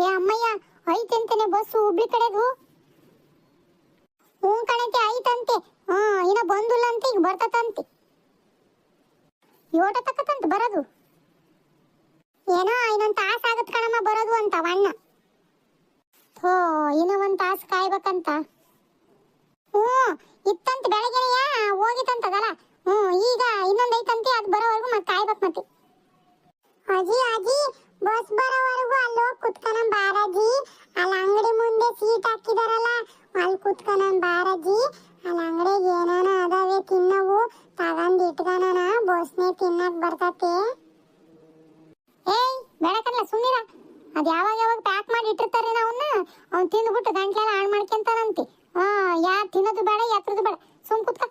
ಏ ಅಮ್ಮಯ್ಯ ಅಂತಾನೆ ಬಸ್ಸು, ಹುಬ್ಳಿ ಕಡೆದು. ಹ್ಞೂ ಕಣತೆ, ಐತಂತೆ. ಹಾ, ಇನ್ನ ಬಂದಿಲ್ಲ ಅಂತ, ಈಗ ಬರ್ತತಂತೆ. ಯೋಟ ತಕ್ಕತಂತ ಬರೋದು. ಏನೋ, ಇನ್ನೊಂದ್ ತಾಸ ಆಗತ್ ಕಣಮ್ಮ, ಬರೋದು ಅಂತ ಅಣ್ಣ. ಥೋ, ಇನ್ನ ಒಂದ್ ತಾಸು ಕಾಯ್ಬೇಕಂತ. ಹ್ಞೂ, ಇತ್ತಂತ ಬೆಳಗ್ಗೆನೆಯ ಹೋಗಿತ್ತಂತದಲ್ಲ ಹ್ಞೂ, ಈಗ ಇನ್ನೊಂದ್ ಐತಂತೆ, ಅದು ಬರೋವರೆಗೂ ಮತ್ತೆ ಕಾಯ್ಬೇಕು ಮತ್ತೆ. ಅಜ್ಜಿ ಅಜ್ಜಿ ಬಸ್ ಬರೋವರೆಗೂ ಅಲ್ಲಿ ಹೋಗಿ ಕುತ್ಕೊಳಂ ಬಾರಾಜಿ. ಅಲ್ಲಿ ಅಂಗಡಿ ಮುಂದೆ ಸೀಟ್ ಹಾಕಿದಾರಲ್ಲ, ಅಲ್ಲಿ ಕುತ್ಕೊಳಂ ಬಾರಾಜಿ. ಅಲ್ಲಿ ಅಂಗಡಿಗೆ ಏನಾನ ಅದಾವೆ ತಿನ್ನವು. ತಗೊಂಡ್ ಇಟ್ಕೊಳಣ ಬಸ್ನೇ ತಿನ್ನಕ್ ಬರ್ತತೆ. ಏಯ್ ಬೇಡಕಲ್ಲ ಸುಮ್ಮನಿರ ಅದ್ ಯಾವಾಗ ಯಾವಾಗ ಪ್ಯಾಕ್ ಮಾಡಿ ಇಟ್ಟಿರ್ತಾರೆ ಅವನ್ನ ಅವ್ನು ತಿಂದ್ಬಿಟ್ಟು ಗಂಟ್ಲೆಲ್ಲ ಹಾಳು ಮಾಡ್ಕೊಂತಾನಂತೆ ಹಾ ಯಾರು ತಿನ್ನೋದು ಬೇಡ ಯಾತ್ರದು ಬೇಡ ಸುಮ್ ಕುತ್ಕ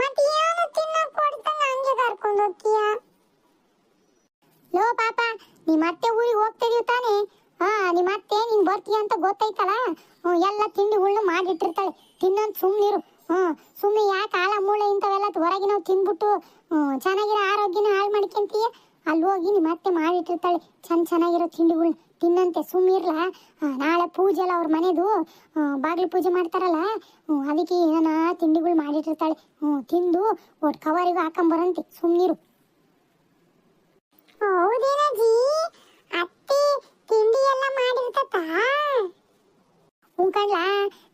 ಮತ್ತೆ ಏನು ತಿನ್ನಕ್ ಕೊಡ್ತಾನ ಹಂಗೆ ಕರ್ಕೊಂಡು ಹೋಗ್ತೀಯಾ ಲೋ ಪಾಪ ನಿಮ್ಮ ಅತ್ತೆ ಊರಿಗೆ ಹೋಗ್ತಿದೀವಿ ತಾನೆ ಹಾ ನಿಮ್ಮ ಅತ್ತೆ ನೀನ್ ಬರ್ತೀಯ ಅಂತ ಗೊತ್ತೈತಲ್ಲ ಹ್ಞೂ ಎಲ್ಲ ತಿಂಡಿಗಳ್ನು ಮಾಡಿಟ್ಟಿರ್ತಾಳೆ ತಿನ್ನಂತ ಸುಮ್ಮನಿರು ಹ್ಞೂ ಸುಮ್ಮನೆ ಯಾಕೆ ಆಳ ಮೂಳೆ ಇಂಥವೆಲ್ಲ ಹೊರಗಿನವ್ ತಿಂದ್ಬಿಟ್ಟು ಹ್ಞೂ ಚೆನ್ನಾಗಿರೋ ಆರೋಗ್ಯನ ಹಾಳು ಮಾಡ್ಕೊಂತೀಯ ಅಲ್ಲಿ ಹೋಗಿ ನಿಮ್ಮ ಅತ್ತೆ ಮಾಡಿಟ್ಟಿರ್ತಾಳೆ ಚಂದ ಚೆನ್ನಾಗಿರೋ ತಿಂಡಿಗಳ್ನ ತಿನ್ನಂತೆ ಸುಮ್ಮಿರ್ಲ ನಾಳೆ ಪೂಜೆ ಅಲ್ಲ ಅವ್ರ ಮನೆದು. ಬಾಗಿಲು ಪೂಜೆ ಮಾಡ್ತಾರಲ್ಲ? ಅದಕ್ಕೆ ಏನ ತಿಂಡಿಗಳು ಮಾಡಿಟ್ಟಿರ್ತಾಳೆ. ಹ್ಞೂ ತಿಂದು ಒಟ್ಟು ಕವರಿಗೂ ಹಾಕೊಂಬರಂತೆ ಸುಮ್ಮನಿರು ಹೌದೇನಜ್ಜಿ ಅತ್ತೆ ತಿಂಡಿ ಎಲ್ಲ ಮಾಡಿರ್ತತಾ? ಹ್ಞೂ ಕಣ್ಲಾ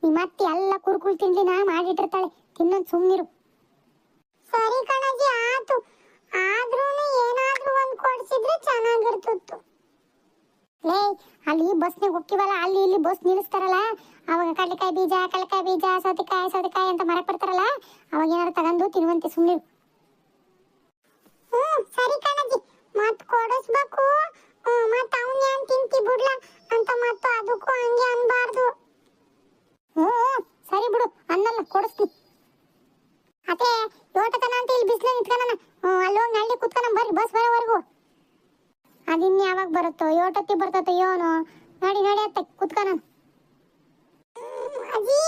ನಿಮ್ಮ ಅತ್ತೆ ಎಲ್ಲ ಕುರ್ಕುಲ್ ತಿಂಡಿನ ಮಾಡಿಟ್ಟಿರ್ತಾಳೆ. ತಿನ್ನೋದು ಸುಮ್ಮನಿರು ಸರಿ ಕಣಜಿ ಆತು. ಆದ್ರೂ ಏನಾದ್ರೂ ಒಂದು ಕೊಡ್ಸಿದ್ರೆ ಚೆನ್ನಾಗಿರ್ತಿತ್ತು. ಲೇ ಅಲ್ಲಿ ಬಸ್ನಾಗ ಹೋಗ್ತೀವಲ್ಲ, ಅಲ್ಲಿ ಇಲ್ಲಿ ಬಸ್ ನಿಲ್ಲಿಸ್ತಾರಲ್ಲ? ಅವಾಗ ಕಡಲೆಕಾಯಿ ಬೀಜ ಕಡಲೆಕಾಯಿ ಬೀಜ, ಸೌತೆಕಾಯಿ ಸೌತೆಕಾಯಿ ಅಂತ ಮರಕ್ ಬರ್ತಾರಲ್ಲ ಅವಾಗ ಏನಾರು ತಗೊಂಡು ತಿನ್ನುವಂತೆ ಸುಮ್ಮನೆ ಸರಿ ಕಣಜ್ಜಿ ಮತ್ ಕೊಡಿಸ್ಬೇಕು ಮತ್ ಅವ್ನ ಏನ್ ತಿಂತಿ ಬಿಡ್ಲ ಅಂತ ಮತ್ತು ಅದಕ್ಕೂ ಹಂಗೆ ಅನ್ಬಾರ್ದು ಹ್ಞೂ ಸರಿ ಬಿಡು ಅನ್ನಲ್ಲ ಕೊಡಿಸ್ತೀನಿ ಅತ್ತೆ ಯೋಟತನ ಅಂತ ಇಲ್ಲಿ ಬಿಸಿಲು ನಿಂತ್ಕೊಳ ಅಲ್ಲಿ ಹೋಗಿ ನಳ್ಳಿ ಕುತ್ಕೊಳ ಬರ್ರಿ ಬಸ್ ಬರೋವರೆಗೂ ಅದಿನ್ ಯಾವಾಗ ಬರುತ್ತೋ ಯೋಟತ್ತಿ ಬರ್ತತೋ ಯೋನು ನಡಿ ನಡಿ ಅತ್ತೆ ಕುತ್ಕೊಳ ಅಜ್ಜಿ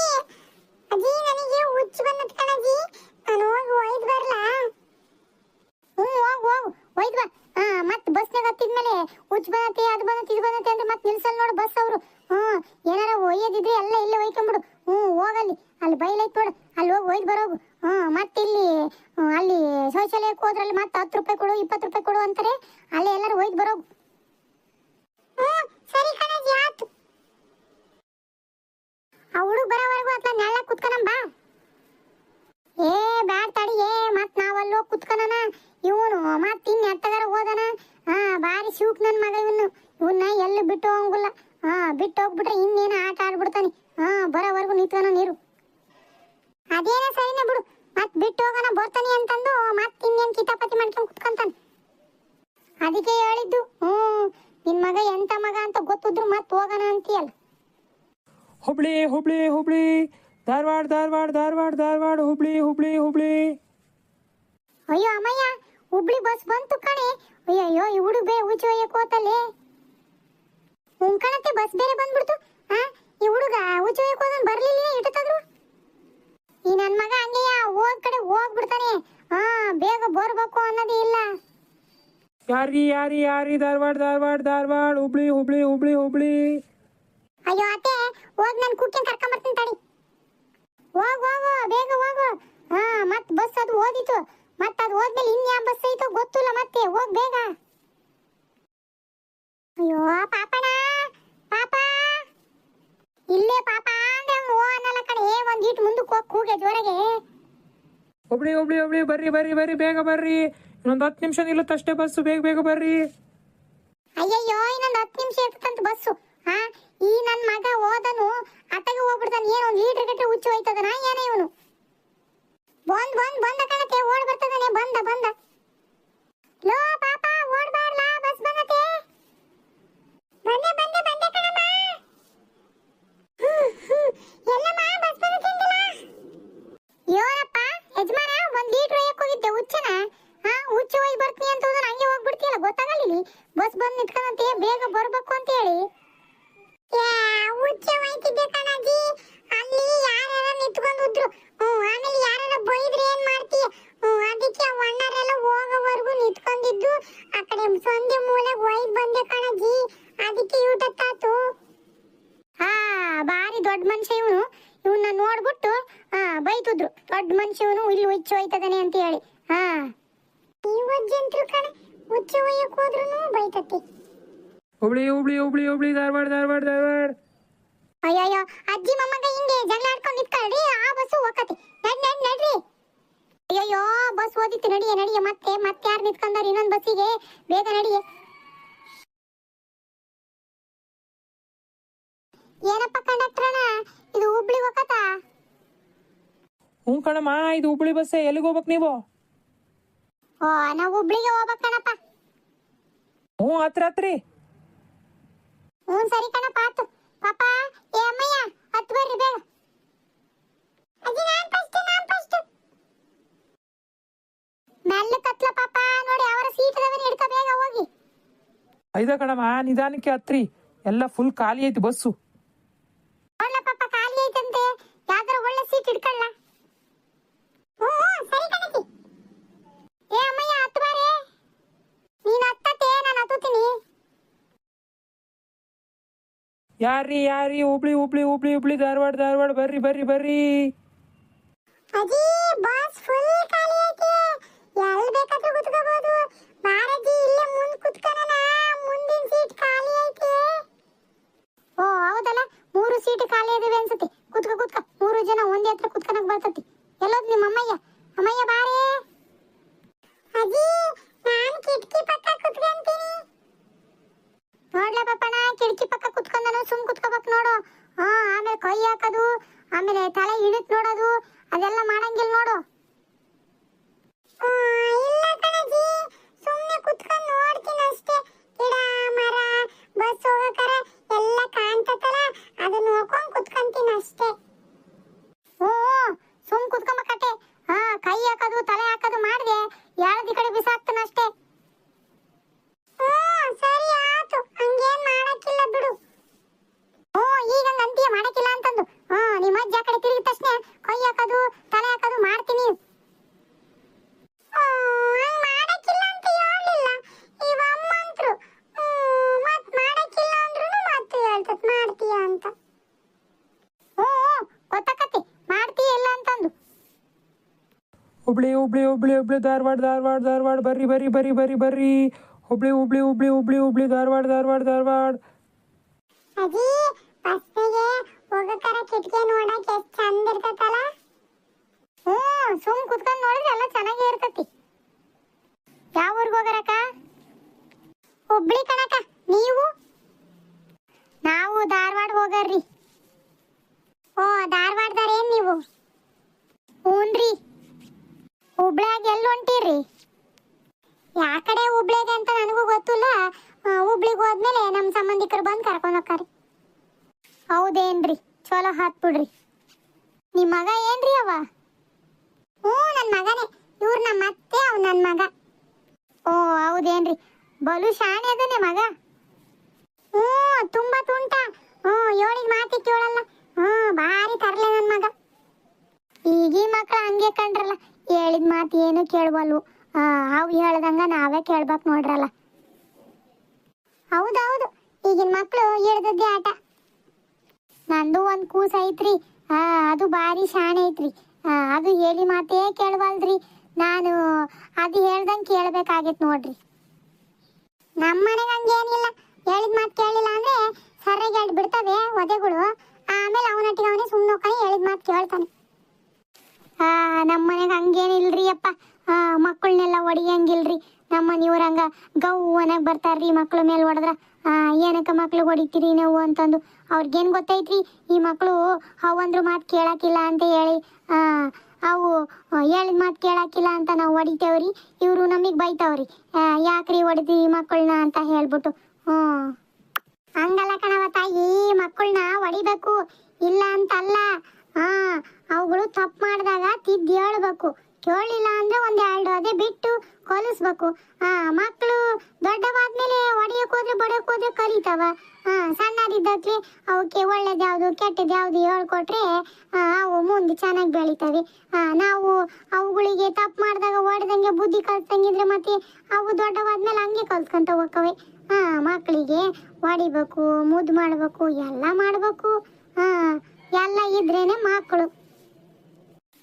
ಅಜ್ಜಿ ನನಗೆ ಹುಚ್ಚು ಬಂದತ್ ಕಣಜ್ಜಿ ನಾನು ಹೋಗಿ ಒಯ್ದು ಬರ್ಲಾ ಹ್ಞೂ ಹೋಗು ಹೋಗು ಒಯ್ದು ಬಾ ಹಾ ಮತ್ತೆ ಬಸ್ನಾಗ ಹತ್ತಿದ್ಮೇಲೆ ಉಚ್ಚ ಬಂದತಿ ಅದು ಬಂದತಿ ಇದು ಬಂದತಿ ಅಂದ್ರೆ ಮತ್ತೆ ನಿಲ್ಸಲ್ ನೋಡು ಬಸ್ ಅವರು ಹ್ಞೂ ಏನಾರ ಒಯ್ಯದಿದ್ರೆ ಎಲ್ಲ ಇಲ್ಲೇ ಒಯ್ಕೊಂಬಿಡು ಹ್ಞೂ ಹೋಗಲ್ಲಿ ಅಲ್ಲಿ ಬೈಲೈತ್ ನೋಡು. ಅಲ್ಲಿ ಹೋಗಿ ಒಯ್ದು ಬರೋಗು. ಹ್ಞೂ, ಮತ್ತೆ ಇಲ್ಲಿ ಅಲ್ಲಿ ಶೌಚಾಲಯಕ್ಕೆ ಹೋದ್ರಲ್ಲಿ ಮತ್ತೆ ಹತ್ತು ರೂಪಾಯಿ ಕೊಡು, ಇಪ್ಪತ್ತು ರೂಪಾಯಿ ಕೊಡು ಅಂತಾರೆ. ಅಲ್ಲಿ ಎಲ್ಲರೂ ಒಯ್ದು ಬರೋಗು. ಸರಿ ಕಣಜಿ ಆತು ಆ ಹುಡುಗ ಬರೋವರೆಗೂ ಅತ್ಲ ನೆಳ ಕುತ್ಕೊಳಂ ಬಾ. ಏ, ಬ್ಯಾಡ್ ತಡಿ, ಏ ಮತ್ ಹೋಗಿ ಕುತ್ಕೊಳನ ಇವನು ಮತ್ ಇನ್ ಎತ್ತಗಾರ ಹೋದನ. ಹಾ ಬಾರಿ ಶೂಕ್ ನನ್ನ ಮಗ ಇವನು. ಇವನ್ನ ಎಲ್ಲಿ ಬಿಟ್ಟು ಹೋಗಂಗಿಲ್ಲ. ಹಾ, ಬಿಟ್ಟು ಹೋಗ್ಬಿಟ್ರೆ ಇನ್ನೇನು ಆಟ ಆಡ್ಬಿಡ್ತಾನೆ. ಹಾ, ಬರೋವರೆಗೂ ನಿಂತನ ನೀರು. ಅದೇನ ಸರಿನೇ ಬಿಡು. ಮತ್ ಬಿಟ್ಟು ಹೋಗೋಣ ಬರ್ತಾನೆ ಅಂತಂದು ಮತ್ ಇನ್ನೇನ್ ಕಿತಾಪತಿ ಮಾಡ್ಕೊಂಡು ಕುತ್ಕೊಂತಾನೆ. ಅದಕ್ಕೆ ಹೇಳಿದ್ದು ಹ್ಮ್ ನಿನ್ ಮಗ ಎಂತ ಮಗ ಅಂತ ಗೊತ್ತಿದ್ರು ಮತ್ ಹೋಗೋಣ ಅಂತೀಯಲ್ಲ. ಹುಬ್ಳಿ ಹುಬ್ಳಿ ಹುಬ್ಳಿ. ಧಾರವಾಡ ಧಾರವಾಡ ಧಾರವಾಡ ಧಾರವಾಡ ಹುಬ್ಳಿ ಹುಬ್ಳಿ ಹುಬ್ಳಿ. ಅಯ್ಯೋ ಅಮ್ಮಯ್ಯ ಹುಬ್ಳಿ ಬಸ್ ಬಂತು ಕಣೆ. ಅಯ್ಯೋ ಅಯ್ಯೋ ಈ ಹುಡುಗ ಬೇ ಉಚ್ಚ ಒಯ್ಯಕ್ ಹೋತಲ್ಲೇ ಉಂಕಣತ್ತೆ ಬಸ್ ಬೇರೆ ಬಂದ್ಬಿಡ್ತು. ಆ ಈ ಹುಡುಗ ಉಚ್ಚ ಒಯ್ಯಕ್ ಹೋದನ್ ಬರ್ಲಿಲ್ಲ ಇಟ್ಟತಾದ್ರು ಈ ನನ್ನ ಮಗ ಹಂಗೆಯ? ಹೋದ್ ಕಡೆ ಹೋಗ್ಬಿಡ್ತಾನೆ. ಹಾ ಬೇಗ ಬರ್ಬೇಕು ಅನ್ನೋದೇ ಇಲ್ಲ. ಯಾರಿ ಯಾರಿ ಯಾರಿ ಧಾರವಾಡ ಧಾರವಾಡ ಧಾರವಾಡ. ಹುಬ್ಳಿ ಹುಬ್ಳಿ ಹುಬ್ಳಿ ಹುಬ್ಳಿ. ಅಯ್ಯೋ ಅತ್ತೆ ಹೋಗ್ ನನ್ ಕುಕ್ಕಿನ ಕರ್ಕೊಂಡ್ ಬರ್ತೀನಿ ತಡಿ. ಹೋಗ್ ಹೋಗು ಬೇಗ ಹೋಗು. ಹಾ ಮತ್ ಬಸ್ ಅದು ಓದಿತು ಮತ್ ಅದು ಹೋದ್ಮೇಲೆ ಇನ್ಯಾ ಬಸ್ ಐತೋ ಗೊತ್ತಿಲ್ಲ ಮತ್ತೆ. ಹೋಗ್ ಬೇಗ. ಅಯ್ಯೋ ಪಾಪಣ ಪಾಪ. ಇಲ್ಲೇ ಪಾಪ ಅಂದ್ರೆ ಅವ್ನು ಓ ಅನ್ನಲ್ಲ ಕಣೆ ಒಂದ್ ಈಟ್ ಮುಂದಕ್ಕೆ ಹೋಗಿ ಕೂಗೆ ಜೋರಾಗೆ. ಒಬ್ಳಿ ಒಬ್ಳಿ ಒಬ್ಳಿ ಬರ್ರಿ ಬರ್ರಿ ಬರ್ರಿ ಬೇಗ ಬರ್ರಿ. ಇನ್ನೊಂದ್ ಹತ್ತು ನಿಮಿಷ ನಿಲ್ಲುತ್ತಷ್ಟೇ ಬಸ್ಸು ಬೇಗ ಬೇಗ ಬರ್ರಿ. ಅಯ್ಯಯ್ಯೋ ಇನ್ನೊಂದ್ ಹತ್ತು ನಿಮಿಷ ಇರ್ತಂತ ಬಸ್ಸು. ಹಾ ಈ ನನ್ ಮಗ ಓದನು ಅತ್ತಗೆ ಹೋಗ್ಬಿಡ್ತಾನೆ ಏನೋ ಒಂದ್ ಲೀಟರ್ ಗಟ್ಟೆ ಹುಚ್ಚು ಹೋಯ್ತದನ ಏನ ಇವನು? ಬಂದ್ ಬಂದ್ ಬಂದ ಕಣತೆ ಓಡ್ ಬರ್ತದನೆ ಬಂದ ಬಂದ. ಲೋ ಪಾಪ ಓಡ್ ಬಾರ್ಲ ಬಸ್ ಬಂದತೆ. ಬಂದೆ ಬಂದೆ ಬಂದೆ ಕಣಮ್ಮ ಹ್ಮ್, ಹ್ಮ್. ಎಲ್ಲಮ್ಮ ಬಸ್ ಬಂದತೆ ಯೋರಪ್ಪ ಯಜಮಾನ ಒಂದ್ ಲೀಟರ್ ಒಯ್ಯಕ್ ಹೋಗಿದ್ದೆ ಹುಚ್ಚನ ಹಾ ಹುಚ್ಚು ಹೋಗಿ ಬರ್ತೀನಿ ಅಂತ ಹೋದ್ರೆ ಹಂಗೆ ಹೋಗ್ಬಿಡ್ತೀಯಲ್ಲ ಗೊತ್ತಾಗಲ್ಲ ಇಲ್ಲಿ ಬಸ್ ಬಂದ್ ನಿಂತ್ಕೊಂಡಂತೆ ಬೇಗ ಬರ್ಬೇಕು ಅಂತ ಹೇಳಿ ಹುಚ್ಚ ಹೋಯ್ತಿದ್ದೆ ಕಣಜ್ಜಿ ಅಲ್ಲಿ ಯಾರ್ಯಾರ ನಿಂತ್ಕೊಂಡಿದ್ರು ಹ್ಮ್ ಆಮೇಲೆ ಯಾರಾರ ಬೈದ್ರೆ ಏನ್ ಮಾಡ್ತೀಯ ಹ್ಮ್ ಅದಕ್ಕೆ ಅಣ್ಣರೆಲ್ಲ ಹೋಗೋವರೆಗೂ ನಿಂತ್ಕೊಂಡಿದ್ದು ಆ ಕಡೆ ಸಂಧೆ ಮೂಲೆಗೆ ಒಯ್ದು ಬಂದೆ ಕಣಜ್ಜಿ ಮನುಷ್ಯ ಇವನು ಇವನ್ನ ನೋಡ್ಬಿಟ್ಟು ಆ ಬೈತಿದ್ರು ದೊಡ್ಡ ಮನುಷ್ಯ ಇವನು ಇಲ್ಲಿ ಹುಚ್ಚು ಹೋಯ್ತದಾನೆ ಅಂತ ಹೇಳಿ ಹಾ ಈ ವಜ್ಜಂತ್ರು ಕಣ ಹುಚ್ಚು ಒಯ್ಯಕ್ ಹೋದ್ರು ಬೈತತಿ. ಹುಬ್ಳಿ ಹುಬ್ಳಿ ಹುಬ್ಳಿ ಹುಬ್ಳಿ ಧಾರವಾಡ ಧಾರವಾಡ ಧಾರವಾಡ. ಅಯ್ಯಯ್ಯೋ ಅಜ್ಜಿ ಮೊಮ್ಮಗ ಹಿಂಗೆ ಜಗಳ ಆಡ್ಕೊಂಡು ನಿತ್ಕೊಳ್ರಿ ಆ ಬಸ್ಸು ಹೋಗತಿ ನಡ್ ನಡ್ ನಡ್ರಿ. ಅಯ್ಯಯ್ಯೋ ಬಸ್ ಓದಿತ್ತು ನಡಿಯ ನಡಿಯ ಮತ್ತೆ ಮತ್ತೆ ಯಾರು ನಿಂತ್ಕೊಂಡಾರ ಇನ್ನೊಂದು ಬಸ್ಸಿಗೆ? ಬೇಗ ನಡಿಯೆ. ಏನಪ್ಪ ಕಂಡಕ್ಟ್ರಣ ಇದು ಹುಬ್ಳಿ ಹೋಗತಾ ಹ್ಞೂ ಕಣಮ್ಮ ಇದು ಹುಬ್ಳಿ ಬಸ್ಸೇ ಎಲ್ಲಿಗೆ ಹೋಗ್ಬೇಕು ನೀವು? ಓ ನಾವು ಹುಬ್ಳಿಗೆ ಹೋಗ್ಬೇಕು ಕಣಪ್ಪ. ಹ್ಞೂ ಹತ್ರ ಹತ್ರಿ ಹ್ಞೂ ಸರಿ ಕಣಪ್ಪ ಆತು ಪಾಪ ಏ ಅಮ್ಮಯ್ಯ ಹತ್ತು ಬರ್ರಿ ಬೇಗ. ಅಜ್ಜಿ ನಾನ್ ಫಸ್ಟ್ ನಾನ್ ಫಸ್ಟ್ ಮೆಲ್ಲ ಕತ್ಲ ಪಾಪ. ನೋಡಿ ಅವರ ಸೀಟ್ ಅದಾವ ಹಿಡ್ಕ ಬೇಗ ಹೋಗಿ. ಐದ ಕಣಮ್ಮ ನಿಧಾನಕ್ಕೆ ಹತ್ರಿ. ಎಲ್ಲ ಫುಲ್ ಖಾಲಿ ಐತಿ ಬಸ್ಸು ನೋಡ್ಲ ಪಾಪ ಖಾಲಿ ಐತಂತೆ ಯಾವ್ದಾರ ಒಳ್ಳೆ ಸೀಟ್ ಹಿಡ್ಕೊಳ್ಳ ಹ್ಞೂ ಹ್ಞೂ, ಸರಿ ಕಣಜ್ಜಿ ಏ ಅಮ್ಮಯ್ಯ ಹತ್ತು ಬಾರೆ ನೀನು ಹತ್ತತ್ತೆ ನಾನು ಹತ್ತುತ್ತೀನಿ ಯಾರ್ರಿ ಯಾರ್ರಿ? ಹುಬ್ಳಿ ಹುಬ್ಳಿ ಹುಬ್ಳಿ ಹುಬ್ಳಿ, ಧಾರವಾಡ ಧಾರವಾಡ. ಬರ್ರಿ ಬರ್ರಿ ಬರ್ರಿ. ಬಸ್ ಫುಲ್ ಖಾಲಿ ಐತೆ. ಇಲ್ಲೇ ಸೀಟ್ ಖಾಲಿ ಐತೆ. ಮೂರು ಸೀಟ್ ಖಾಲಿ ಇದಾವೆ ಅನ್ಸುತ್ತೆ. ಕುತ್ಕೋ ಕುತ್ಕೋ. ಮೂರು ಜನ ಒಂದೇ ಹತ್ರ ಕುತ್ಕೊಳಕ್ ಬರ್ತತಿ ಎಲ್ಲೋದ್ ನಿಮ್ಮ ಅಮ್ಮಯ್ಯ ಅಮ್ಮಯ್ಯ ಬಾರೇ ಅಜ್ಜಿ ನಾನ್ ಕಿಟಕಿ ಪಕ್ಕ ಕುತ್ಕೊಂತೀನಿ ನೋಡ್ಲ ಪಾಪಣ ಕಿಟಕಿ ಪಕ್ಕ ಕುತ್ಕೊಂಡನು ಸುಮ್ ಕುತ್ಕೋಬೇಕು ನೋಡು ಹಾ ಆಮೇಲೆ ಕೈ ಹಾಕೋದು ಆಮೇಲೆ ತಲೆ ಇಳಿತ್ ನೋಡೋದು ಅದೆಲ್ಲ ಮಾಡಂಗಿಲ್ಲ ನೋಡು ಇಲ್ಲ ಕಣಜಿ ಸುಮ್ಮನೆ ಕುತ್ಕೊಂಡು ನೋಡ್ತೀನಿ ಅಷ್ಟೇ ಗಿಡ ಮರ ಬಸ್ ಹೋಗಕರ ಎಲ್ಲ ಕಾಣ್ತತಲ್ಲ ಅದನ್ನ ನೋಡ್ಕೊಂಡು ಕುತ್ಕೊಂತೀನಿ ಅಷ್ಟೇ ಹ್ಞೂ ಸುಮ್ ಕುತ್ಕೊಂಬಕಟ್ಟೆ ಹಾ ಕೈ ಹಾಕೋದು ತಲೆ ಹಾಕೋದು ಮಾಡಿದೆ ಯಾಳದಿ ಕಡೆ ಬಿಸಾಕ್ತಾನ ಅಷ್ಟೇ ಹ್ಞೂ ಸರಿ ಆತು ಹಂಗೇನ್ ಮಾಡಕ್ಕಿಲ್ಲ ಬಿಡು ಹ್ಞೂ ಈಗ ಹಂಗ ಅಂತೀಯ ಮಾಡಕ್ಕಿಲ್ಲ ಅಂತಂದು ಹ್ಞೂ ನಿಮ್ಮ ಅಜ್ಜ ಆ ಕಡೆ ತಿರುಗಿದ ತಕ್ಷಣ ಕೈ ಹಾಕೋದು ತಲೆ ಹಾಕೋದು ಮಾಡ್ತೀನಿ ಹಂಗ್ ಮಾಡಕ್ಕಿಲ್ಲ ಅಂತ ಹೇಳ್ಲಿಲ್ಲ ಇವ ಅಮ್ಮ ಅಂತ್ರು ಹ್ಮ್, ಮತ್ ಮಾಡಕ್ಕಿಲ್ಲ ಅಂದ್ರೂ ಮತ್ತೆ ಹೇಳ್ತತ್ ಮಾಡ್ತೀಯ ಅಂತ ಹ್ಞೂ ಹ್ಞೂ, ಗೊತ್ತಾಕತಿ ಮಾಡ್ತೀಯ ಇಲ್ಲ ಅಂತಂದು ಹುಬ್ಳಿ ಹುಬ್ಳಿ ಹುಬ್ಳಿ ಹುಬ್ಳಿ ಧಾರವಾಡ ಧಾರವಾಡ ಧಾರವಾಡ, ಬರ್ರಿ ಬರ್ರಿ ಬರ್ರಿ ಬರ್ರಿ ಬರ್ರಿ. ಹುಬ್ಳಿ ಹುಬ್ಳಿ ಹುಬ್ಳಿ ಹುಬ್ಳಿ ಹುಬ್ಳಿ, ಧಾರವಾಡ ಧಾರವಾಡ ಧಾರವಾಡ ಅಜ್ಜಿ ಬಸ್ಸಿಗೆ ಹೋಗಕರ ಕಿಟಕಿ ನೋಡಕ್ ಎಷ್ಟ್ ಚಂದ ಇರ್ತತಲ್ಲ ಹ್ಞೂ ಸುಮ್ ಕುತ್ಕೊಂಡ್ ನೋಡಿದ್ರೆ ಎಲ್ಲ ಚೆನ್ನಾಗೇ ಇರ್ತತಿ ಯಾವ ಊರ್ಗ್ ಹೋಗರಕ್ಕ ಹುಬ್ಳಿ ಕಣಕ ನೀವು ನಾವು ಧಾರವಾಡ ಹೋಗರ್ರಿ ಓ ಧಾರವಾಡದಾರ ಏನ್ ನೀವು ಹ್ಞೂನ್ರಿ ಹುಬ್ಳ್ಯಾಗ ಎಲ್ಲಿ ಹೊಂಟಿರಿ ಯಾ ಕಡೆ ಹುಬ್ಳಿಗೆ ಅಂತ ನನಗೂ ಗೊತ್ತಿಲ್ಲ ಆ, ಹುಬ್ಳಿಗ್ ಹೋದ್ಮೇಲೆ ನಮ್ಮ ಸಂಬಂಧಿಕರು ಬಂದು ಕರ್ಕೊಂಡು ಹೋಗ್ತಾರೆ ಹೌದೇನ್ರಿ ಚಲೋ ಹಾತ್ ಬಿಡ್ರಿ ನಿಮ್ಮ ಮಗ ಏನ್ರಿ ಅವ ಹ್ಞೂ ನನ್ನ ಮಗನೇ ಇವ್ರು ನಮ್ಮ ಅತ್ತೆ ಅವ್ ನನ್ನ ಮಗ ಓ ಹೌದೇನ್ರಿ ಬಲು ಶಾಣೆ ಅದನೆ ಮಗ? ಹ್ಞೂ, ತುಂಬಾ ತುಂಟ. ಹ್ಞೂ ಯೋಳಿಗೆ ಮಾತಿ ಕೇಳಲ್ಲ. ಹ್ಞೂ, ಭಾರಿ ತರ್ಲೆ ನನ್ನ ಮಗ. ಈಗಿ ಮಕ್ಳು ಹಂಗೆ ಕಂಡ್ರಲ್ಲ ಹೇಳಿದ ಮಾತು ಏನು ಕೇಳ್ವಲ್ವು. ಅವ್ ಹೇಳ್ದಂಗ ನಾವೇ ಕೇಳ್ಬೇಕು ನೋಡ್ರಲ್ಲ. ಹೌದೌದು, ಈಗಿನ ಮಕ್ಳು ಹಿಡ್ದದ್ದೇ ಆಟ. ನಂದು ಒಂದ್ ಕೂಸ ಐತ್ರಿ. ಅದು ಭಾರಿ ಶಾಣೆ ಐತ್ರಿ. ಅದು ಹೇಳಿ ಮಾತೇ ಕೇಳವಲ್ದ್ರಿ. ನಾನು ಅದು ಹೇಳ್ದಂಗೆ ಕೇಳ್ಬೇಕಾಗೈತ್ ನೋಡ್ರಿ. ನಮ್ಮ ಮನೆಗೆ ಹಂಗೇನಿಲ್ಲ. ಹೇಳಿದ ಮಾತು ಕೇಳಿಲ್ಲ ಅಂದ್ರೆ ಸರಿಯಾಗಿ ಹೇಳಿ ಬಿಡ್ತವೆ ಒದೆಗಳು. ಆಮೇಲೆ ಅವನಟ್ಟಿಗೆ ಅವನೇ ಸುಮ್ಮನೆ ಹೋಗ್ತಾನೆ ಹೇಳಿದ ಮಾತು ಕೇಳ್ತಾನೆ. ನಮ್ಮ ಮನೆಗೆ ಹಂಗೇನಿಲ್ರಿ ಅಪ್ಪ. ಮಕ್ಕಳನ್ನೆಲ್ಲ ಹೊಡಿಯಂಗಿಲ್ರಿ ನಮ್ಮ ಮನೆಯವ್ರ ಹಂಗ ಗೌವನಾಗ ಬರ್ತಾರ್ರಿ ಮಕ್ಳ ಮೇಲೆ ಹೊಡೆದ್ರ ಏನಕ್ಕ ಮಕ್ಳು ಹೊಡಿತೀರಿ ನಾವು ಅಂತಂದು. ಅವ್ರಿಗೇನು ಗೊತ್ತೈತ್ರಿ? ಈ ಮಕ್ಕಳು ಅವಂದ್ರ ಮಾತು ಕೇಳಕ್ಕಿಲ್ಲ ಅಂತ ಹೇಳಿ. ಅವು ಹೇಳಿದ ಮಾತು ಕೇಳಾಕಿಲ್ಲ ಅಂತ ನಾವು ಹೊಡಿತೇವ್ರಿ. ಇವರು ನಮಗೆ ಬೈತಾವ್ರಿ. ಯಾಕ್ರಿ ಹೊಡೆದಿ ಮಕ್ಕಳನ್ನ ಅಂತ ಹೇಳ್ಬಿಟ್ಟು. ಹ್ಞೂ. ಹಂಗಲ್ಲ ಕಣವ ತಾಯಿ ಮಕ್ಕಳನ್ನ ಹೊಡಿಬೇಕು. ಇಲ್ಲ ಅಂತಲ್ಲ. ಹಾಂ, ಅವುಗಳು ತಪ್ಪು ಮಾಡಿದಾಗ ತಿದ್ದು ಹೇಳ್ಬೇಕು. ಕೇಳಲಿಲ್ಲ ಅಂದ್ರೆ ಒಂದ್ ಎರಡು ಅದೇ ಬಿಟ್ಟು ಕೊಲಿಸ್ಬೇಕು. ಆ ಮಕ್ಕಳು ದೊಡ್ಡವಾದ್ಮೇಲೆ ಹೊಡಿಯಕ್ ಹೋದ್ರೆ ಬಡಕ್ ಹೋದ್ರೆ ಕಲಿತಾವ. ಹಾ ಸಣ್ಣದಿದ್ದಕ್ಕೆ ಅವಕ್ಕೆ ಒಳ್ಳೇದ್ಯಾವ್ದು ಕೆಟ್ಟದ್ಯಾವ್ದು ಹೇಳ್ಕೊಟ್ರೆ ಆ, ಅವು ಮುಂದೆ ಚೆನ್ನಾಗಿ ಬೆಳಿತವೆ. ನಾವು ಅವುಗಳಿಗೆ ತಪ್ಪು ಮಾಡಿದಾಗ ಹೊಡೆದಂಗೆ ಬುದ್ಧಿ ಕಲ್ತಂಗಿದ್ರೆ ಮತ್ತೆ ಅವು ದೊಡ್ಡವಾದ್ಮೇಲೆ ಹಂಗೆ ಕಲ್ತ್ಕೊಂತ ಹೋಗ್ತವೆ. ಹಾ ಮಕ್ಕಳಿಗೆ ಹೊಡಿಬೇಕು ಮುದ್ದು ಮಾಡ್ಬೇಕು ಎಲ್ಲ ಮಾಡ್ಬೇಕು. ಹಾ ಎಲ್ಲ ಇದ್ರೇನೆ ಮಕ್ಕಳು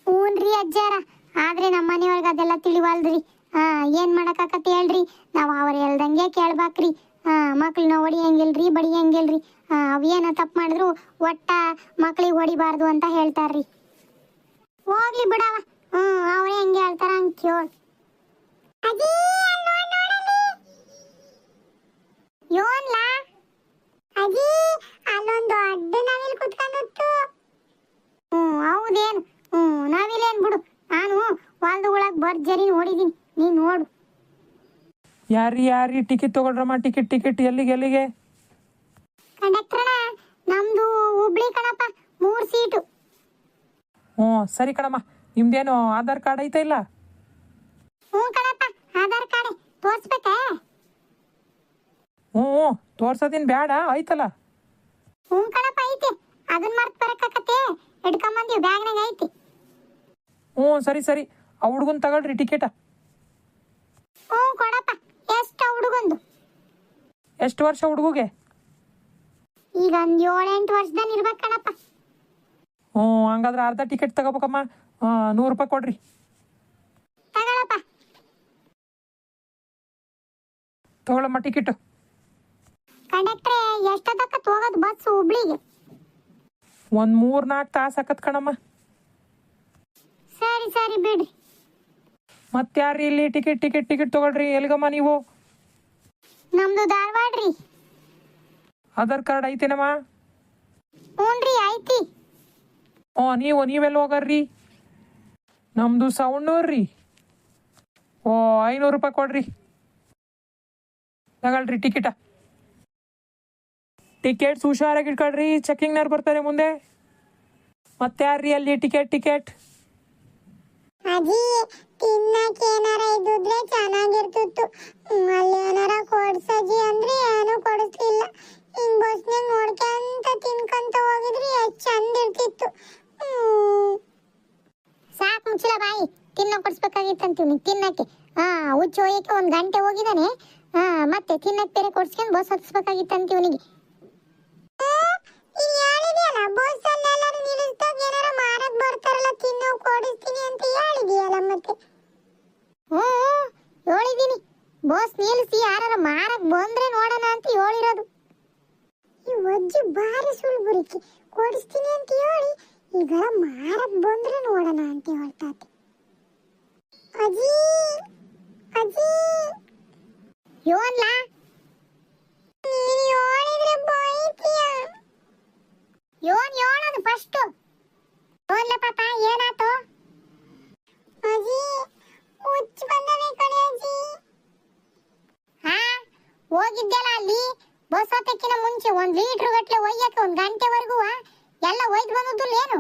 ಹ್ಞೂನ್ರಿ ಅಜ್ಜಾರ. ಆದ್ರೆ ನಮ್ಮ ಮನೆಯೊಳಗೆ ಅದೆಲ್ಲ ತಿಳಿವಲ್ದ್ರಿ. ಹಾ ಏನ್ ಮಾಡಕ್ಕಾಕತ್ತೆ ಹೇಳ್ರಿ? ನಾವು ಅವ್ರ ಹೇಳ್ದಂಗೆ ಕೇಳ್ಬೇಕ್ರಿ. ಹಾ ಮಕ್ಳನ್ನ ಹೊಡಿಯಂಗಿಲ್ರಿ, ಬಡಿಯಂಗಿಲ್ರಿ. ಅವೇನ ತಪ್ಪು ಮಾಡಿದ್ರು ಒಟ್ಟ ಮಕ್ಳಿಗೆ ಹೊಡಿಬಾರ್ದು ಅಂತ ಹೇಳ್ತಾರ್ರಿ. ಹೋಗ್ಲಿ ಬಿಡವ. ಹ್ಮ್, ಅವ್ರ ಹೆಂಗೆ ಹೇಳ್ತಾರ ಹಂಗ್ ಕೇಳ್. ಯೋನ್ಲಾ ಅಜ್ಜಿ ಅಲ್ಲೊಂದು ಅಡ್ಡ ನವಿಲ್ ಕುತ್ಕೊಂಡಿತ್ತು ಹ್ಮ್, ಹೌದೇನು? ಹ್ಮ್ ನಾವಿಲ್ಲೇನ್ ಬಿಡು. ನಾನು ಹೊಲ್ದ ಒಳಗ್ ಭರ್ಜರಿ ನೋಡಿದೀನಿ ನೀನು ನೋಡು. ಯಾರಿ ಯಾರಿ ಟಿಕೆಟ್ ತಗೊಳ್ರಮ್ಮ ಟಿಕೆಟ್ ಟಿಕೆಟ್ ಎಲ್ಲಿಗೆ ಎಲ್ಲಿಗೆ? ಕಂಡಕ್ಟರ್ನ ನಮ್ದು ಹುಬ್ಳಿ ಕಣಪ್ಪ ಮೂರು ಸೀಟು ಹ್ಞೂ ಸರಿ ಕಣಮ್ಮ ನಿಮ್ದೇನು ಆಧಾರ್ ಕಾರ್ಡ್ ಐತಾ ಇಲ್ಲ? ಹ್ಞೂ ಕಣಪ್ಪ ಆಧಾರ್ ಕಾರ್ಡ್ ತೋರಿಸ್ಬೇಕಾ? ಹ್ಞೂ ಹ್ಞೂ ತೋರ್ಸೋದಿನ್ ಬೇಡ ಐತಲ್ಲ? ಹ್ಞೂ ಕಣಪ್ಪ ಐತಿ ಅದನ್ನ ಮರ್ತು ಬರಕಾಕತ್ತೆ ಹಿಡ್ಕೊಂಬಂದಿವಿ ಬ್ಯಾಗ್ನಾಗ ಐತಿ. ಹ್ಞೂ ಸರಿ ಸರಿ. ಆ ಹುಡುಗನ್ ತಗೊಳ್ರಿ ಟಿಕೆಟ. ಹ್ಞೂ ಕೊಡಪ್ಪ. ಎಷ್ಟು ಹುಡುಗಂದು? ಎಷ್ಟು ವರ್ಷ ಹುಡುಗುಗೆ? ಈಗ ಒಂದ್ ಏಳೆಂಟು ವರ್ಷದಲ್ಲಿ ಇರ್ಬೇಕು ಕಣಪ್ಪ. ಹ್ಞೂ ಹಂಗಾದ್ರೆ ಅರ್ಧ ಟಿಕೆಟ್ ತಗೋಬೇಕಮ್ಮ. ನೂರು ರೂಪಾಯಿ ಕೊಡ್ರಿ. ತಗೊಳಪ್ಪ. ತಗೊಳಮ್ಮ ಟಿಕೆಟು. ಕಂಡಕ್ಟ್ರೆ ಎಷ್ಟೊತ್ತಕ್ಕ ಹೋಗೋದು ಬಸ್ ಹುಬ್ಳಿಗೆ? ಒಂದು ಮೂರು ನಾಲ್ಕು ತಾಸು ಹಾಕತ್ ಕಣಮ್ಮ. ಸರಿ ಸರಿ ಬಿಡ್ರಿ. ಮತ್ತೆ ಯಾರು ಇಲ್ಲಿ ಟಿಕೆಟ್ ಟಿಕೆಟ್ ಟಿಕೆಟ್ ತಗೊಳ್ರಿ. ಎಲ್ಗಮ್ಮ ನೀವು? ನಮ್ದು ಧಾರವಾಡ್ರಿ ಆಧಾರ್ ಕಾರ್ಡ್ ಐತೇನಮ್ಮ? ಹ್ಞೂನ್ರಿ ಐತಿ. ಹ್ಞೂ ನೀವು ನೀವೆಲ್ಲ ಹೋಗರ್ರಿ? ನಮ್ಮದು ಸವಣ್ಣೂರ್ರಿ ಓ ಐನೂರು ರೂಪಾಯಿ ಕೊಡ್ರಿ. ತಗೊಳ್ರಿ ಟಿಕೆಟ ಟಿಕೆಟ್ಸ್ ಹುಷಾರಾಗಿ ಇಟ್ಕೊಳ್ರಿ. ಚೆಕಿಂಗ್ನವ್ರು ಬರ್ತಾರೆ ಮುಂದೆ. ಮತ್ತೆ ಯಾರ್ರಿ ಅಲ್ಲಿ ಟಿಕೆಟ್ ಟಿಕೆಟ್ ಅಜ್ಜಿ ತಿನ್ನಕ್ಕೆ ಏನಾರ ಇದ್ದಿದ್ರೆ ಚೆನ್ನಾಗಿರ್ತಿತ್ತು. ಅಲ್ಲಿ ಏನಾರ ಕೊಡ್ಸಜ್ಜಿ ಅಂದ್ರೆ ಏನು ಕೊಡಿಸ್ಲಿಲ್ಲ. ಹಿಂಗ್ ಬಸ್ನೆ ನೋಡ್ಕೊಂತ ತಿನ್ಕೊಂತ ಹೋಗಿದ್ರಿ ಎಷ್ಟ್ ಚಂದ ಇರ್ತಿತ್ತು. ಸಾಕು ಮುಚ್ಚಲ ಬಾಯಿ ತಿನ್ನ ಕೊಡ್ಸ್ಬೇಕಾಗಿತ್ತಂತೀವಿ ತಿನ್ನಕ್ಕೆ. ಹಾ, ಹುಚ್ಚು ಹೋಯಕ್ಕೆ ಒಂದ್ ಗಂಟೆ ಹೋಗಿದಾನೆ. ಹಾ, ಮತ್ತೆ ತಿನ್ನಕ್ಕೆ ಬೇರೆ ಕೊಡ್ಸ್ಕೊಂಡ್ ಬಸ್ ಹತ್ಸ್ಬೇಕಾಗಿತ್ತಂತ ಇವನಿಗೆ ಮತ್ತೆ ಹ್ಞೂ ಹೇಳಿದೀನಿ ಬಸ್ ನಿಲ್ಲಿಸಿ ಯಾರ ಮಾರಕ್ ಬಂದ್ರೆ ನೋಡೋಣ ಅಂತ ಹೇಳಿರೋದು. ಈ ಅಜ್ಜಿ ಬಾರಿ ಸುಳ್ಬುರಿಕೆ ಕೊಡಿಸ್ತೀನಿ ಅಂತ ಹೇಳಿ ಈಗ ಮಾರಕ್ ಬಂದ್ರೆ ನೋಡೋಣ ಅಂತ ಹೇಳ್ತಾತೆ. ಅಜ್ಜಿ ಅಜ್ಜಿ ಯೋನ್ಲಾ. ನೀನು ಹೇಳಿದ್ರೆ ಬೈತೀಯ. ಯೋನ್ ಯೋಣದು ಫಸ್ಟ್ ಯೋನ್ಲ ಪಾಪ ಏನಾತು ಅಜ್ಜಿ ಹುಚ್ಚ ಬಂದವೆ ಕಣೆ ಅಜ್ಜಿ ಹಾ ಹೋಗಿದ್ದೆಲ್ಲ ಅಲ್ಲಿ? ಬಸ್ ಹತ್ತಕ್ಕಿನ ಮುಂಚೆ ಒಂದ್ ಲೀಟರ್ ಗಟ್ಲೆ ಒಯ್ಯಕ್ಕೆ ಒಂದ್ ಗಂಟೆವರೆಗೂ ಎಲ್ಲ ಒಯ್ದು ಬಂದದ್ದು ಏನು?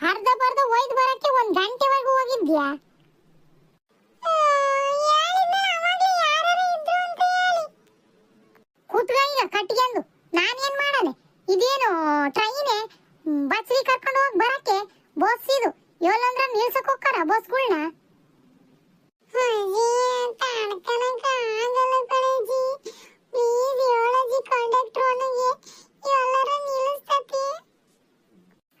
ಅರ್ಧ ಬರ್ಧ ಒಯ್ದು ಬರಕ್ಕೆ ಒಂದ್ ಗಂಟೆವರೆಗೂ ಹೋಗಿದ್ಯಾ? ಕೂತ್ಕೊಳ್ಳಿ ಕಟ್ಕೊಂಡು ನಾನೇನ್ ಮಾಡನೆ ಇದೇನು ಟ್ರೈನೆ ಬಸ್ಲಿ ಕರ್ಕೊಂಡು ಹೋಗಿ ಬರಕ್ಕೆ. ಬಸ್ ಇದು. ಏಳಂದ್ರ ನಿಲ್ಸಕ್ ಹೋಗ್ತಾರ ಬಸ್ಗಳ್ನ.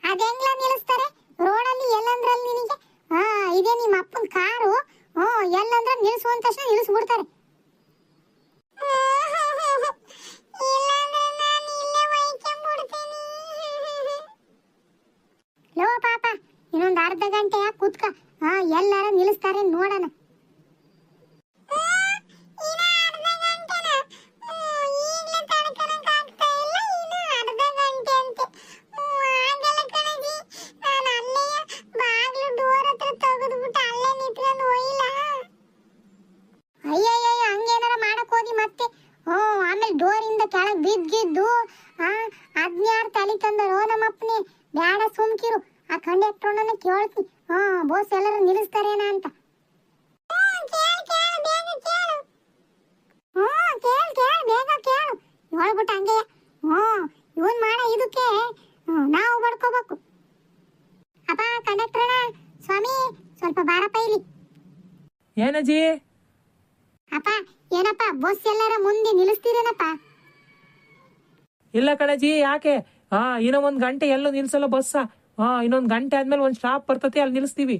ಅದೆಂಗ್ಲ ನಿಲ್ಲಿಸ್ತಾರೆ? ರೋಡಲ್ಲಿ ಎಲ್ಲಂದ್ರಲ್ಲಿ ನಿನಗೆ? ಹಾ ಇದೇ ನಿಮ್ಮ ಅಪ್ಪನ ಕಾರು. ಹ್ಞೂ ಎಲ್ಲಂದ್ರ ನಿಲ್ಸುವಂತ ತಕ್ಷಣ ನಿಲ್ಲಿಸ್ಬಿಡ್ತಾರೆ ಲೋ ಪಾಪ ಇನ್ನೊಂದು ಅರ್ಧ ಗಂಟೆ ಯಾಕೆ ಕೂತ್ಕ ಎಲ್ಲಾರ ನಿಲ್ಲಿಸ್ತಾರೆ ನೋಡೋಣ ಅಯ್ಯಯ್ಯ ಹಂಗೇನಾರ ಮಾಡಕ್ ಹೋದಿ ಮತ್ತೆ ಹ್ಞೂ ಆಮೇಲೆ ಡೋರಿಂದ ಕೆಳಗ್ ಬಿದ್ದಿದ್ದು ಆ ಅದ್ನ್ಯಾರು ತಲೆ ತಂದರೋ ನಮ್ಮಪ್ಪನೇ ಬ್ಯಾಡ ಸುಮ್ಕಿರು ಆ ಕಂಡಕ್ಟರ್ನ ಕೇಳ್ತೀನಿ ಹಾ ಬೋಸ್ ಎಲ್ಲರೂ ನಿಲ್ಲಿಸ್ತಾರೇನ ಅಂತ ಹ್ಞೂ ಕೇಳು ಕೇಳು ಬೇಗ ಕೇಳು ಹೇಳ್ಬಿಟ್ಟು ಹಂಗೆ ಹ್ಞೂ ಇವನ್ ಮಾಡ ಇದಕ್ಕೆ ಹ್ಮ್, ನಾವು ಬಡ್ಕೋಬೇಕು ಅಪ್ಪ ಕಂಡಕ್ಟರ್ನ ಸ್ವಾಮಿ ಸ್ವಲ್ಪ ಬಾರಪ್ಪ ಇಲ್ಲಿ. ಏನಜ್ಜಿ? ಅಪ್ಪ ಏನಪ್ಪ ಬಸ್ ಎಲ್ಲರ ಮುಂದೆ ನಿಲ್ಲಿಸ್ತೀರೇನಪ್ಪ? ಇಲ್ಲ ಕಣಜಿ ಯಾಕೆ? ಹಾ ಇನ್ನೂ ಒಂದ್ ಗಂಟೆ ಎಲ್ಲೂ ನಿಲ್ಸಲ್ಲ ಬಸ್ ಹಾ ಇನ್ನೊಂದ್ ಗಂಟೆ ಆದ್ಮೇಲೆ ಒಂದ್ ಸ್ಟಾಪ್ ಬರ್ತತಿ ಅಲ್ಲಿ ನಿಲ್ಲಿಸ್ತೀವಿ.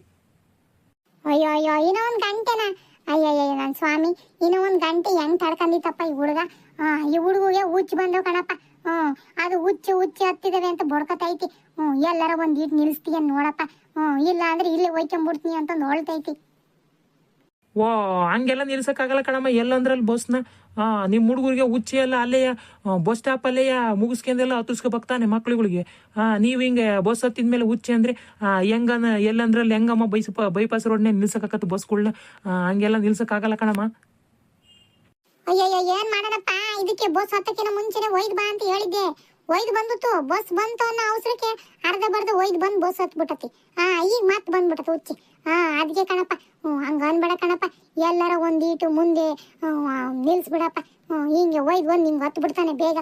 ಅಯ್ಯೋ ಅಯ್ಯೋ ಇನ್ನೂ ಒಂದ್ ಗಂಟೆನಾ? ಅಯ್ಯಯ್ಯೋ ನನ್ ಸ್ವಾಮಿ ಇನ್ನೂ ಒಂದ್ ಗಂಟೆ ಹೆಂಗ್ ತಡ್ಕೊಂಡಿತ್ತಪ್ಪ ಈ ಹುಡುಗ? ಹಾ ಈ ಹುಡುಗಿಗೆ ಹುಚ್ಚು ಬಂದವು ಕಣಪ್ಪ. ಹ್ಮ್. ಅದು ಹುಚ್ಚು ಹುಚ್ಚು ಹತ್ತಿದವೆ ಅಂತ ಬಡ್ಕೊತೈತಿ ಹ್ಮ್, ಎಲ್ಲಾರ ಒಂದ್ ಇಟ್ ನಿಲ್ಸ್ತೀಯ ನೋಡಪ್ಪ. ಹ್ಮ್, ಇಲ್ಲ ಅಂದ್ರೆ ಇಲ್ಲಿ ಒಯ್ಕೊಂಬಿಡ್ತೀನಿ ಅಂತ ನೋಳ್ತೈತಿ ಓ, ಹಂಗೆಲ್ಲ ನಿಲ್ಸಕ್ಕಾಗಲ್ಲ ಕಣಮ್ಮ. ಎಲ್ಲಂದ್ರಲ್ಲಿ ಬಸ್ನ ನಿಮ್ ಹುಡುಗರಿಗೆ ಹುಚ್ಚಿ ಎಲ್ಲ ಅಲ್ಲೇ ಬಸ್ ಸ್ಟಾಪ್ ಅಲ್ಲೇ ಮುಗಿಸ್ಕೊಂಡೆಲ್ಲ ಹತ್ತಿಸ್ಕೊ ಬರ್ತಾನೆ ಮಕ್ಳುಗಳಿಗೆ. ನೀವ್ ಹಿಂಗೆ ಬಸ್ ಹತ್ತಿದ್ಮೇಲೆ ಹುಚ್ಚಿ ಅಂದ್ರೆ ಹೆಂಗನ ಎಲ್ಲಂದ್ರಲ್ಲಿ ಹೆಂಗಮ್ಮ ಬೈಸ್, ಬೈಪಾಸ್ ರೋಡ್ನೇ ನಿಲ್ಸಕ್ಕಾಗತ್ತೆ ಬಸ್ಗಳನ್ನ ಹಂಗೆಲ್ಲ ನಿಲ್ಸಕ್ಕಾಗಲ್ಲ ಕಣಮ್ಮ. ಅಯ್ಯಯ್ಯೋ ಏನ್ ಮಾಡೋಣಪ್ಪ ಇದಕ್ಕೆ ಬಸ್ ಹತ್ತಕ್ಕಿಂತ ಮುಂಚೆನೆ ಒಯ್ದು ಬಾ ಅಂತ ಹೇಳಿದ್ದೆ. ಒಯ್ದ್ ಬಂದಿತ್ತು ಬಸ್ ಬಂತು ಅನ್ನೋ ಅವಸರಕ್ಕೆ ಅರ್ಧ ಬರ್ದು ಒಯ್ದ್ ಬಂದು ಬಸ್ ಹತ್ಬಿಟ್ಟತಿ. ಹಾ ಈಗ ಮತ್ತೆ ಬಂದ್ಬಿಟ್ಟತಿ ಹುಚ್ಚಿ. ಹಾ ಅದಕ್ಕೆ ಕಣಪ್ಪ ಹ್ಞೂ ಹಂಗ ಅನ್ಬೇಡ ಕಣಪ್ಪ. ಎಲ್ಲರ ಒಂದೀಟು ಮುಂದೆ ಆ, ನಿಲ್ಸ್ಬಿಡಪ್ಪ. ಹ್ಞೂ ಹಿಂಗೆ ಒಯ್ದು ಬಂದು ಹಿಂಗೆ ಹತ್ತು ಬಿಡ್ತಾನೆ ಬೇಗ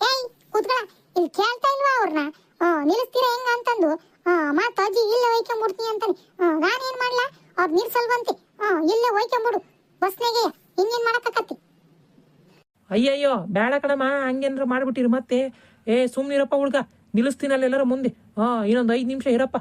ಏಯ್ ಇಲ್ಲಿ ಕೇಳ್ತಾ ಇಲ್ವಾ ಅವ್ರನ್ನ ನಿಲ್ಲಿಸ್ತೀರಾ ಹೆಂಗ ಅಂತಂದು? ಮತ್ತ ಅಜ್ಜಿ ಇಲ್ಲೇ ಒಯ್ಕೊಂಬಿಡ್ತೀನಿ ಅಂತಾನೆ. ನಾನೇನ್ ಮಾಡ್ಲಾ? ಅವ್ರು ನಿಲ್ಸಲ್ವಂತೆ ಹ್ಮ್, ಇಲ್ಲೇ ಒಯ್ಕೊಂಬಿಡು. ಬಸ್ನಾಗೆ ಇನ್ನೇನ್ ಮಾಡಕತ್ತಿ ಅಯ್ಯಯ್ಯೋ ಬೇಡ ಕಣಮ್ಮ ಹಂಗೇನ್ರ ಮಾಡ್ಬಿಟ್ಟಿರಿ ಮತ್ತೆ. ಏ ಸುಮ್ನಿರಪ್ಪ ಹುಡ್ಗ. ನಿಲ್ಲಿಸ್ತೀನಲ್ಲ ಎಲ್ಲರೂ ಮುಂದೆ. ಹಾ ಇನ್ನೊಂದು ಐದು ನಿಮಿಷ ಇರಪ್ಪ.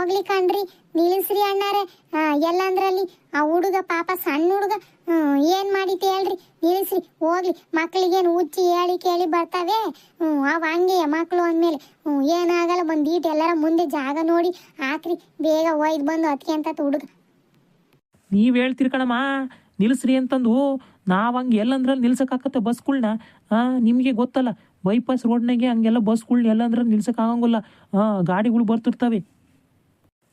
ಹೋಗ್ಲಿ ಕಣ್ರಿ. ನಿಲ್ಲಿಸ್ರಿ ಅಣ್ಣಾರೆ. ಎಲ್ಲಂದ್ರಲ್ಲಿ ಆ ಹುಡುಗ ಪಾಪ ಸಣ್ಣ ಹುಡುಗ. ಏನ್ ಮಾಡಿತ್ತು ಹೇಳ್ರಿ. ನಿಲ್ಸ್ರಿ ಹೋಗ್ಲಿ. ಮಕ್ಳಿಗೇನು ಹುಚ್ಚಿ ಹೇಳಿ ಕೇಳಿ ಬರ್ತಾವೆ. ಹ್ಮ್, ಅವ ಹಂಗೆ ಮಕ್ಳು ಅಂದ್ಮೇಲೆ. ಹ್ಮ್, ಏನಾಗಲ್ಲ ಬಂದ್ ಈಟ್ ಎಲ್ಲರ ಮುಂದೆ ಜಾಗ ನೋಡಿ ಹಾಕ್ರಿ. ಬೇಗ ಒಯ್ದು ಬಂದು ಹತ್ಕೊಂತ ಹುಡುಗ. ನೀವ್ ಹೇಳ್ತಿರ್ ಕಣಮ್ಮ. ನಿಲ್ಸ್ರಿ ಅಂತಂದು ನಾವ್ ಹಂಗೆ ಎಲ್ಲಂದ್ರಲ್ಲಿ ನಿಲ್ಸಕ್ಕಾಗತ್ತೆ ಬಸ್ಗಳ್ನ. ನಿಮಗೆ ಗೊತ್ತಲ್ಲ, ಬೈಪಾಸ್ ರೋಡ್ನಾಗೆ ಹಂಗೆಲ್ಲ ಬಸ್ಗಳ್ನ ಎಲ್ಲಂದ್ರಲ್ಲಿ ನಿಲ್ಸಕ್ ಆಗಂಗಿಲ್ಲ ಹಾ ಗಾಡಿಗಳು ಬರ್ತಿರ್ತವೆ.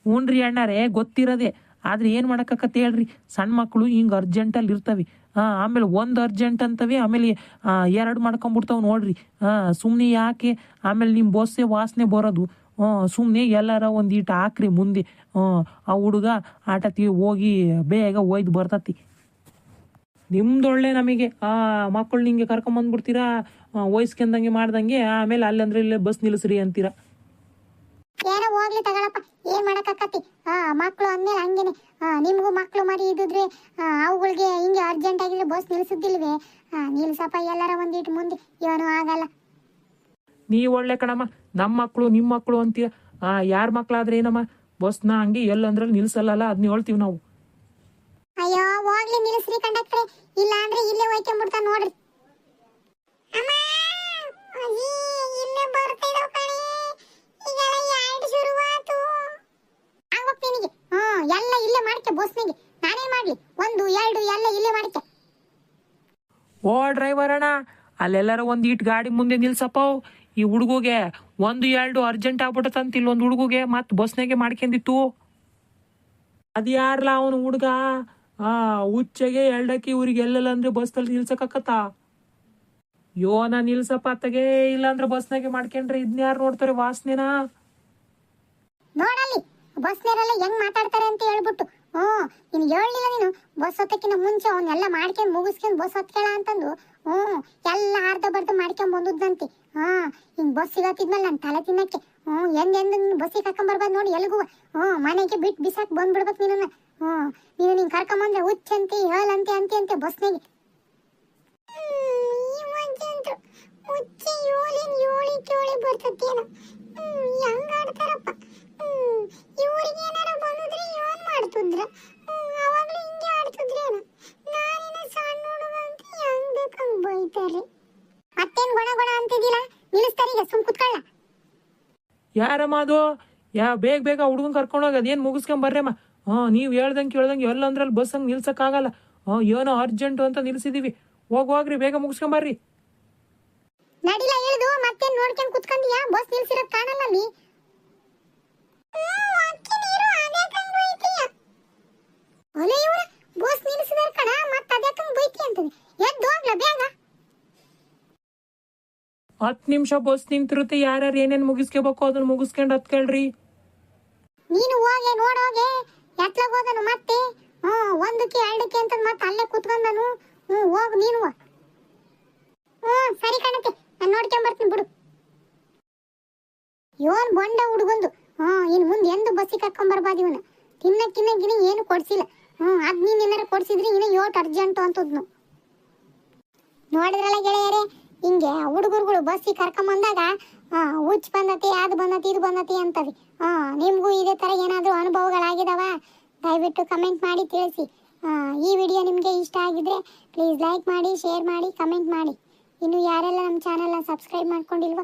ಹ್ಞೂನ್ರಿ ಅಣ್ಣಾರೇ, ಗೊತ್ತಿರೋದೆ. ಆದ್ರೆ ಏನು ಮಾಡೋಕ್ಕಾಗತ್ತೆ ಹೇಳ್ರಿ? ಸಣ್ಣ ಮಕ್ಕಳು ಹಿಂಗೆ ಅರ್ಜೆಂಟಲ್ಲಿ ಇರ್ತವೆ. ಹಾಂ ಆಮೇಲೆ ಒಂದು ಅರ್ಜೆಂಟ್ ಅಂತವೆ, ಆಮೇಲೆ ಎರಡು ಮಾಡ್ಕೊಂಬಿಡ್ತಾವೆ ನೋಡ್ರಿ. ಹಾಂ ಸುಮ್ಮನೆ ಯಾಕೆ? ಆಮೇಲೆ ನಿಮ್ಮ ಬಸ್ಸೇ ವಾಸನೆ ಬರೋದು. ಹ್ಞೂ ಸುಮ್ಮನೆ ಎಲ್ಲಾರ ಒಂದು ಈಟ ಹಾಕ್ರಿ ಮುಂದೆ. ಹ್ಞೂ ಆ ಹುಡುಗ ಆಟತಿ ಹೋಗಿ ಬೇಗ ಒಯ್ದು ಬರ್ತತಿ. ನಿಮ್ದೊಳ್ಳೆ ನಮಗೆ. ಆ ಮಕ್ಕಳು ನಿಂಗೆ ಕರ್ಕೊಂಬಂದ್ಬಿಡ್ತೀರಾ? ವಯಸ್ಕೊಂಡಂಗೆ ಮಾಡ್ದಂಗೆ, ಆಮೇಲೆ ಅಲ್ಲಂದ್ರೆ ಇಲ್ಲೇ ಬಸ್ ನಿಲ್ಲಿಸ್ರಿ ಅಂತೀರಾ? ಏನೋ ಹೋಗ್ಲಿ ತಗೊಳಪ್ಪ. ಏನ್ ಮಾಡಕ್ಕಾಕತಿ ಆ ಮಕ್ಳು ಅಂದ್ಮೇಲೆ ಹಂಗೇನೆ. ನಿಮ್ಗೂ ಮಕ್ಳು ಮರಿ ಇದ್ದಿದ್ರೆ ಆ, ಅವುಗಳಿಗೆ ಹಿಂಗೆ ಅರ್ಜೆಂಟ್ ಆಗಿದ್ರೆ ಬಸ್ ನಿಲ್ಸಿದ್ದಿಲ್ವೇ ನಿಲ್ಸಪ್ಪ ಎಲ್ಲರ ಒಂದಿಟ್ಟು ಮುಂದೆ. ಏನೂ ಆಗಲ್ಲ. ನೀ ಒಳ್ಳೆ ಕಣಮ್ಮ ನಮ್ಮ ಮಕ್ಕಳು ನಿಮ್ಮ ಮಕ್ಕಳು ಅಂತೀಯ. ಆ ಯಾರ ಮಕ್ಕಳಾದ್ರೆ ಏನಮ್ಮ? ಬಸ್ನ ಹಂಗೆ ಎಲ್ಲಂದ್ರಲ್ಲಿ ನಿಲ್ಸಲ್ಲ ಅದನ್ನ ಹೇಳ್ತೀವಿ ನಾವು. ಅಯ್ಯೋ ಹೋಗ್ಲಿ ನಿಲ್ಲಿಸ್ರಿ ಕಂಡಕ್ಟ್ರೆ. ಇಲ್ಲ ಅಂದ್ರೆ ಇಲ್ಲೇ ಹೋಯ್ಕೊಂಡ್ಬಿಡ್ತಾ ನೋಡ್ರಿ. ಅಮ್ಮ! ಇಲ್ಲೇ ಮಾಡ್ಕೆ ನಾನೇ ಮಾಡ್ಲಿ? ಒಂದು ಎರಡು ಎಲ್ಲ ಇಲ್ಲೇ ಮಾಡಿಕೆ ಓ ಡ್ರೈವರ್ ಅಣ್ಣ ಅಲ್ಲೆಲ್ಲರ ಒಂದ್ ಇಟ್ ಗಾಡಿ ಮುಂದೆ ನಿಲ್ಸಪ್ಪ. ಈ ಹುಡುಗುಗೆ ಒಂದು ಎರಡು ಅರ್ಜೆಂಟ್ ಆಗ್ಬಿಟ್ಟತಂತ ಇಲ್ಲೊಂದು ಹುಡುಗುಗೆ ಮತ್ತೆ ಬಸ್ನಾಗೆ ಮಾಡ್ಕೊಂಡಿತ್ತು ಅದು ಅವನ ಅವನು ಹುಡುಗ? ಆ ಹುಚ್ಚಗೆ ಎರಡಕ್ಕೆ ಇವ್ರಿಗೆ ಎಲ್ಲೆಲ್ಲ ಅಂದ್ರೆ ಬಸ್ನಲ್ಲಿ ನಿಲ್ಸಕ್ಕಾಕತ್ತ? ಯೋನ ನಿಲ್ಸಪ್ಪ ಅತ್ತಗೆ. ಇಲ್ಲಾಂದ್ರೆ ಬಸ್ನಾಗೆ ಮಾಡ್ಕೊಂಡ್ರೆ ಇದನ್ನ ಯಾರು ನೋಡ್ತಾರೆ ವಾಸನೆನಾ? ನೋಡಲ್ಲಿ ಬಸ್ನೇರೆಲ್ಲ ಹೆಂಗ್ ಮಾತಾಡ್ತಾರೆ ಅಂತ ಹೇಳ್ಬಿಟ್ಟು ಹ್ಮ್ ನೀನು ಹೇಳಲಿಲ್ಲ ನೀನು. ಬಸ್ ಹತ್ತಕ್ಕಿಂತ ಮುಂಚೆ ಅವನ್ನೆಲ್ಲ ಮಾಡ್ಕೊಂಡು ಮುಗಿಸ್ಕೊಂಡು ಬಸ್ ಹತ್ಕೇಳ ಅಂತಂದು ಹ್ಮ್ ಎಲ್ಲ ಅರ್ಧ ಬರ್ಧ ಮಾಡ್ಕೊಂಡ್ ಬಂದದ್ದಂತೆ ಹಾ ಹಿಂಗ್ ಬಸ್ ಸಿಗತ್ತಿದ್ಮೇಲೆ ನಾನು ತಲೆ ತಿನ್ನಕ್ಕೆ. ಹ್ಮ್ ಎಂದ್ ಎಂದ್ ನೀನು ಬಸ್ಸಿಗೆ ಕರ್ಕೊಂಡ್ ನೋಡಿ ಎಲ್ಗೂ ಹ್ಮ್ ಮನೆಗೆ ಬಿಟ್ಟು ಬಿಸಾಕ್ ಬಂದ್ಬಿಡ್ಬೇಕು ನೀನು ಹ್ಮ್ ನೀನು ನೀನ್ ಕರ್ಕೊಂಬಂದ್ರೆ ಹುಚ್ಚಂತೆ, ಹೇಳಂತೆ ಅಂತೆ ಅಂತೆ ಬಸ್ನಾಗೆ ಬರ್ತದೇನೋ ಹ್ಮ್, ಹೆಂಗ್ ಆಡ್ತಾರಪ್ಪ. ಇವ್ರಿಗೆ ಏನಾರ ಬಂದಿದ್ರೆ ಏನ್ ಮಾಡ್ತಿದ್ರ? ಅವಾಗ್ಲೂ ಹಿಂಗೆ ಆಡ್ತಿದ್ರೇನ ನಾನಿನ ಸಣ್ಣ ಹುಡುಗ ಅಂತ ಹೆಂಗ್ ಬೇಕಂಗ್ ಬೈತಾರೆ ಮತ್ತೇನ್ ಗೊಣ ಗೊಣ ಅಂತಿದ್ದಿಲ್ಲ ನಿಲ್ಲಿಸ್ತಾರೀಗ ಸುಮ್ ಕುತ್ಕೊಳ್ಳ. ಯಾರಮ್ಮ ಅದು? ಯಾ ಬೇಗ ಬೇಗ ಹುಡುಗನ್ ಕರ್ಕೊಂಡೋಗಿ ಅದೇನು ಮುಗಿಸ್ಕೊಂಡ್ ಬರ್ರಮ್ಮ ಹಾ ನೀವು ಹೇಳ್ದಂಗೆ ಕೇಳ್ದಂಗೆ ಎಲ್ಲಂದ್ರಲ್ಲಿ ಬಸ್ ಹಂಗೆ ನಿಲ್ಸಕ್ಕಾಗಲ್ಲ. ಹಾಂ ಏನೋ ಅರ್ಜೆಂಟು ಅಂತ ನಿಲ್ಸಿದೀವಿ. ಹೋಗ್ ಹೋಗ್ರಿ ಬೇಗ ಮುಗಿಸ್ಕೊಂಬರ್ರಿ. ನಡಿಲ ಹೇಳ್ದು ಮತ್ತೇನ್ ನೋಡ್ಕೊಂಡ್ ಕುತ್ಕೊಂಡಿಯಾ? ಬಸ್ ನಿಲ್ಸಿರೋದ್ ಕಾಣಲ್ಲ ಅಲ್ಲಿ ಹತ್ತು ನಿಮಿಷ ಬಸ್ ನಿಂತಿರುತ್ತೆ, ಯಾರ್ಯಾರು ಏನೇನ್ ಮುಗಿಸ್ಕೋಬೇಕು ಅದನ್ನ ಮುಗಿಸ್ಕೊಂಡು ಹತ್ಕೊಳ್ರಿ ನೀನು ಹೋಗೆ ನೋಡೋಗೆ ಎತ್ಲಾಗ ಹೋದನು ಮತ್ತೆ? ಹ್ಮ್ ಒಂದಕ್ಕೆ ಎರಡಕ್ಕೆ ಅಂತ ಮತ್ತೆ ಅಲ್ಲೇ ಕುತ್ಕೊಂಡನು. ಹ್ಞೂ, ಹೋಗ್, ನೀನು ಹ್ಞೂ, ಸರಿ ಕಣತೆ, ನಾನು ನೋಡ್ಕೊಂಬರ್ತೀನಿ ಬಿಡು. ಇವನ್ ಬೊಂಡ ಹುಡುಗಂದು. ಹ್ಞೂ ಇನ್ನು ಮುಂದೆ ಎಂದು ಬಸ್ಸಿಗೆ ಕರ್ಕೊಂಬರ್ಬಾರ್ದು ಇವನು. ತಿನ್ನಕ್ಕಿನ್ನ ಗಿನ ಏನು ಕೊಡ್ಸಿಲ್ಲ. ಹ್ಞೂ ಅದ್ ನೀನು ಏನಾರ ಕೊಡ್ಸಿದ್ರಿ ಇನ್ನ ಯೋಟ್ ಅರ್ಜೆಂಟು ಅಂತದ್ನು. ನೋಡಿದ್ರಲ್ಲ ಗೆಳೆಯರೇ ಹಿಂಗೆ ಹುಡುಗರುಗಳು ಬಸ್ಸಿಗೆ ಆ, ಹುಚ್ಚು ಬಂದತಿ ಅದು ಬಂದತಿ ಇದು ಬಂದತಿ ಅಂತವಿ ಹಾ ನಿಮಗೂ ಇದೇ ತರ ಏನಾದರೂ ಅನುಭವಗಳಾಗಿದಾವ? ದಯವಿಟ್ಟು ಕಮೆಂಟ್ ಮಾಡಿ ತಿಳಿಸಿ. ಈ ವಿಡಿಯೋ ನಿಮಗೆ ಇಷ್ಟ ಆಗಿದ್ರೆ ಪ್ಲೀಸ್ ಲೈಕ್ ಮಾಡಿ ಶೇರ್ ಮಾಡಿ ಕಮೆಂಟ್ ಮಾಡಿ. ಇನ್ನು ಯಾರೆಲ್ಲ ನಮ್ಮ ಚಾನಲ್ನ ಸಬ್ಸ್ಕ್ರೈಬ್ ಮಾಡ್ಕೊಂಡಿಲ್ವೋ